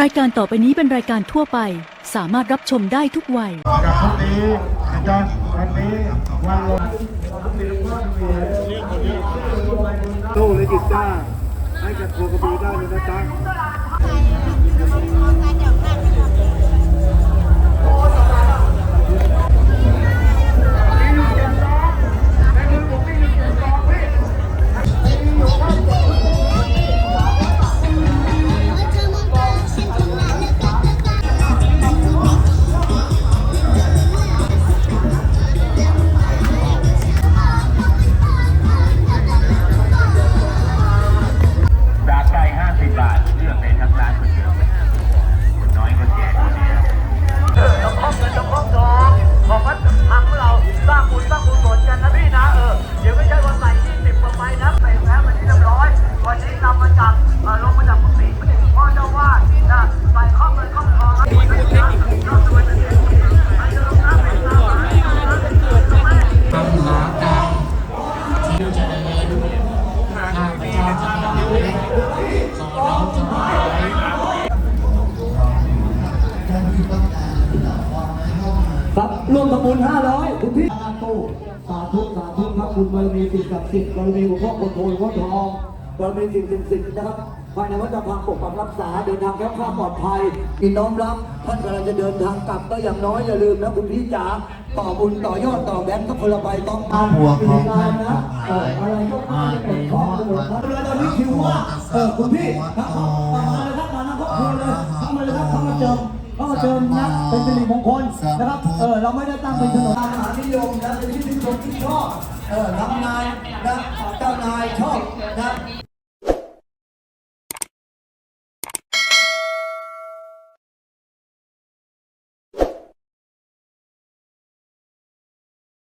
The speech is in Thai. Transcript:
รายการต่อไปนี้เป็นรายการทั่วไป สามารถรับชมได้ทุกวัยจากพรุ่งนี้นะครับวันนี้วันลงตู้และจิตจ้าให้กับโคกระบีได้เลยนะจ๊ะจา นำมาจากเอ่อลงมาจากกุฏิพ่อเจ้าวาดนะใส่ข้อเงินข้อทองแล้วมีเงินนะเราสวยเป็นเด็กไปจะลงน้ำเป็นน้ำไหมครับร่วมทำบุญ500คุณพี่อาตู้สาธุสาธุครับคุณบารมีสิ่งศักดิ์สิทธิ์บารมีหลวงพ่อคนโทหลวงพ่อทอง บารมีสิ่งสิ่งสิ่งนะครับภายในวัดจะพังปกปักรักษาเดินทางแค้วคลาดปลอดภัยอินน้อมรับ ท่านกำลังจะเดินทางกลับก็อย่างน้อยอย่าลืมนะคุณพี่จ๋าต่อบุญต่อยอดต่อแบงค์ก็คนละใบต้องตามหัวของงานนะอะไรก็มาจะกดข้อกันหมดครับเรือตอนนี้คิวว่าเออคุณพี่ครับมาเลยครับมานะครอบครัวเลยเข้ามาเลยครับเข้ามาเจิมเข้ามาเจิมนะเป็นสิริมงคลนะครับเออเราไม่ได้ตั้งเป็นถนนอาหารนิยมนะเป็นที่นิยมที่ชอบเออทำงานนะเจ้านายชอบนะ